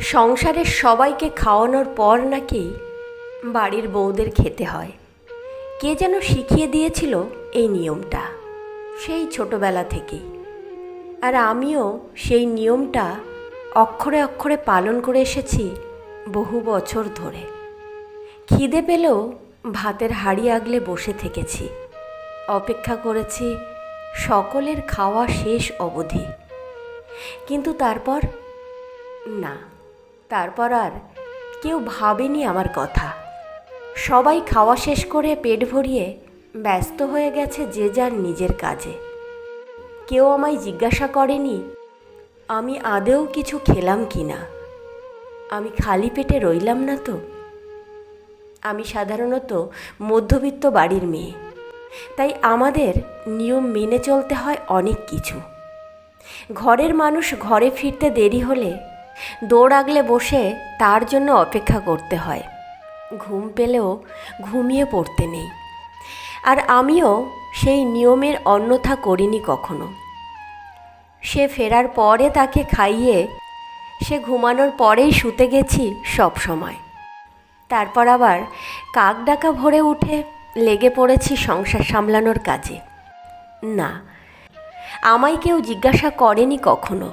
সংসারের সবাইকে খাওয়ানোর পর নাকি বাড়ির বউদের খেতে হয়। কে যেন শিখিয়ে দিয়েছিল এই নিয়মটা, সেই ছোটবেলা থেকেই আর আমিও সেই নিয়মটা অক্ষরে অক্ষরে পালন করে এসেছি বহু বছর ধরে। খিদে পেলেও ভাতের হাড়ি আগলে বসে থেকেছি। অপেক্ষা করেছি সকলের খাওয়া শেষ অবধি। কিন্তু তারপর না। তারপর আর কেউ ভাবেনি আমার কথা। সবাই খাওয়া শেষ করে পেট ভরিয়ে ব্যস্ত হয়ে গেছে যে যার নিজের কাজে। কেউ আমায় জিজ্ঞাসা করেনি, আমি আদেও কিছু খেলাম কি না? আমি খালি পেটে রইলাম না তো? আমি সাধারণত মধ্যবিত্ত বাড়ির মেয়ে। তাই আমাদের নিয়ম মেনে চলতে হয় অনেক কিছু। ঘরের মানুষ ঘরে ফিরতে দেরি হলে দৌড় আগলে বসে তার জন্য অপেক্ষা করতে হয়। ঘুম পেলেও ঘুমিয়ে পড়তে নেই। আর আমিও সেই নিয়মের অন্যথা করিনি কখনো। সে ফেরার পরে তাকে খাইয়ে সে ঘুমানোর পরেই শুতে গেছি সব সময়। তারপর আবার কাক ডাকা ভরে উঠে লেগে পড়েছি সংসার সামলানোর কাজে। না, আমায় কেউ জিজ্ঞাসা করেনি কখনো।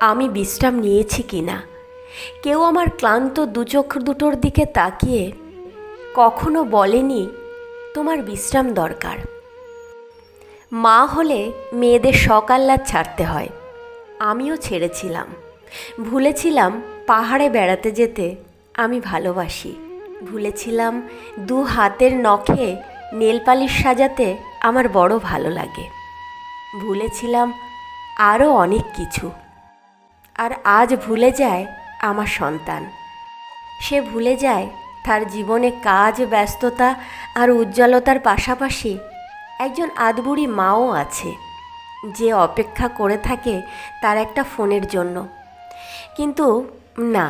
আমি বিশ্রাম নিয়েছি কি না? কেউ আমার ক্লান্ত দুচোখ দুটোর দিকে তাকিয়ে কখনো বলেনি, তোমার বিশ্রাম দরকার। মা হলে মেয়েদের সকাল্লাদ ছাড়তে হয়। আমিও ছেড়েছিলাম। ভুলেছিলাম পাহাড়ে বেড়াতে যেতে, আমি ভালোবাসি। ভুলেছিলাম দু হাতের নখে নেল পালিশ সাজাতে আমার বড় ভালো লাগে। ভুলেছিলাম আরও অনেক কিছু। আর আজ ভুলে যায় আমার সন্তান। সে ভুলে যায় তার জীবনে কাজ, ব্যস্ততা আর উজ্জ্বলতার পাশাপাশি একজন আদবুড়ি মাও আছে, যে অপেক্ষা করে থাকে তার একটা ফোনের জন্য। কিন্তু না,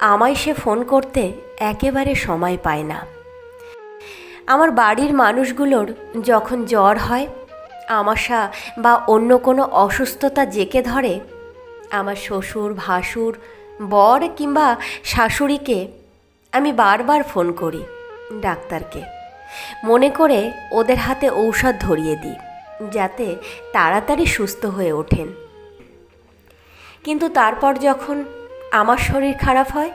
আমায় সে ফোন করতে একেবারে সময় পায় না। আমার বাড়ির মানুষগুলোর যখন জ্বর হয়, আমাশা বা অন্য কোনো অসুস্থতা জেকে ধরে আমার শ্বশুর, ভাসুর, বর কিংবা শাশুড়িকে আমি বারবার ফোন করি ডাক্তারকে। মনে করে ওদের হাতে ঔষধ ধরিয়ে দিই যাতে তাড়াতাড়ি সুস্থ হয়ে ওঠেন। কিন্তু তারপর যখন আমার শরীর খারাপ হয়,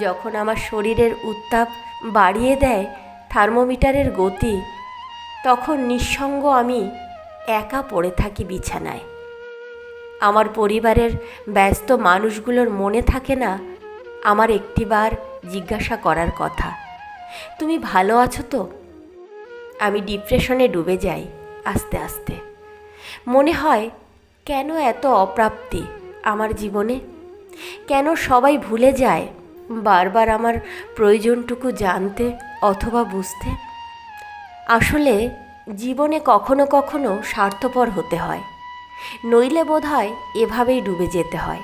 যখন আমার শরীরের উত্তাপ বাড়িয়ে দেয় থার্মোমিটারের গতি, তখন নিঃসঙ্গ আমি একা পড়ে থাকি বিছানায়। আমার পরিবারের ব্যস্ত মানুষগুলোর মনে থাকে না আমার একটিবার জিজ্ঞাসা করার কথা। তুমি ভালো আছো তো? আমি ডিপ্রেশনে ডুবে যাই আস্তে আস্তে। মনে হয়, কেন এত অপ্রাপ্তি আমার জীবনে? কেন সবাই ভুলে যায় বারবার আমার প্রয়োজনটুকু জানতে অথবা বুঝতে? আসলে জীবনে কখনো কখনো স্বার্থপর হতে হয়। নইলে বোধ হয় এভাবেই ডুবে যেতে হয়।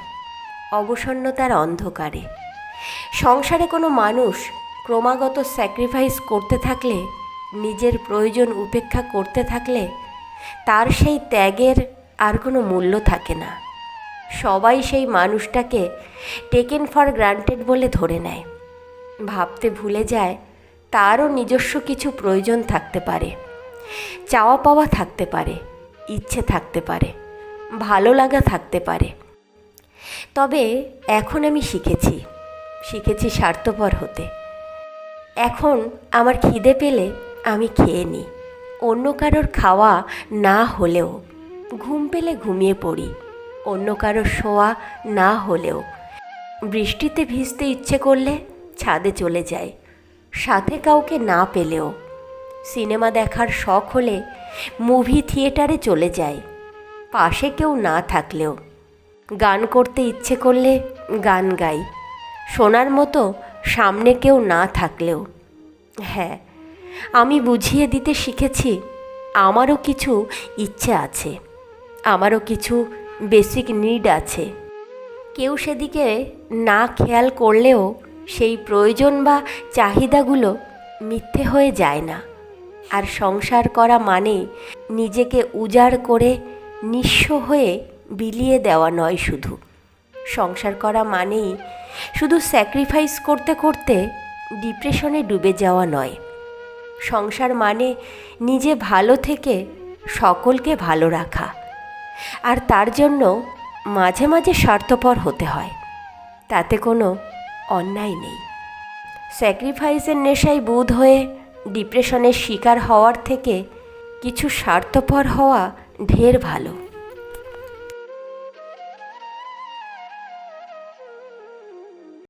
অবসন্নতার অন্ধকারে। সংসারে কোনো মানুষ ক্রমাগত স্যাক্রিফাইস করতে থাকলে, নিজের প্রয়োজন উপেক্ষা করতে থাকলে, তার সেই ত্যাগের আর কোনো মূল্য থাকে না। সবাই সেই মানুষটাকে টেকেন ফর গ্রান্টেড বলে ধরে নেয়। ভাবতে ভুলে যায়, তারও নিজস্ব কিছু প্রয়োজন থাকতে পারে। চাওয়া পাওয়া থাকতে পারে, ইচ্ছে থাকতে পারে। ভালো লাগা থাকতে পারে। তবে এখন আমি শিখেছি শিখেছি স্বার্থপর হতে। এখন আমার খিদে পেলে আমি খেয়ে নিই। অন্য কারোর খাওয়া না হলেও, ঘুম পেলে ঘুমিয়ে পড়ি। অন্য কারোর শোয়া না হলেও, বৃষ্টিতে ভিজতে ইচ্ছে করলে ছাদে চলে যায় সাথে কাউকে না পেলেও, সিনেমা দেখার শখ হলে মুভি থিয়েটারে চলে যায় পাশে কেউ না থাকলেও। গান করতে ইচ্ছে করলে গান গাই। শোনার মতো সামনে কেউ না থাকলেও। হ্যাঁ আমি বুঝিয়ে দিতে শিখেছি, আমারও কিছু ইচ্ছে আছে। আমারও কিছু বেসিক নিড আছে। কেউ সেদিকে না খেয়াল করলেও সেই প্রয়োজন বা চাহিদাগুলো মিথ্যে হয়ে যায় না। আর সংসার করা মানে নিজেকে উজাড় করে নিঃস্ব হয়ে বিলিয়ে দেওয়া নয় শুধু। সংসার করা মানেই শুধু স্যাক্রিফাইস করতে করতে ডিপ্রেশনে ডুবে যাওয়া নয়। সংসার মানে নিজে ভালো থেকে সকলকে ভালো রাখা। আর তার জন্য মাঝে মাঝে স্বার্থপর হতে হয়। তাতে কোনো অন্যায় নেই। স্যাক্রিফাইসের নেশায় বুধ হয়ে ডিপ্রেশনের শিকার হওয়ার থেকে কিছু স্বার্থপর হওয়া ঢের ভালো।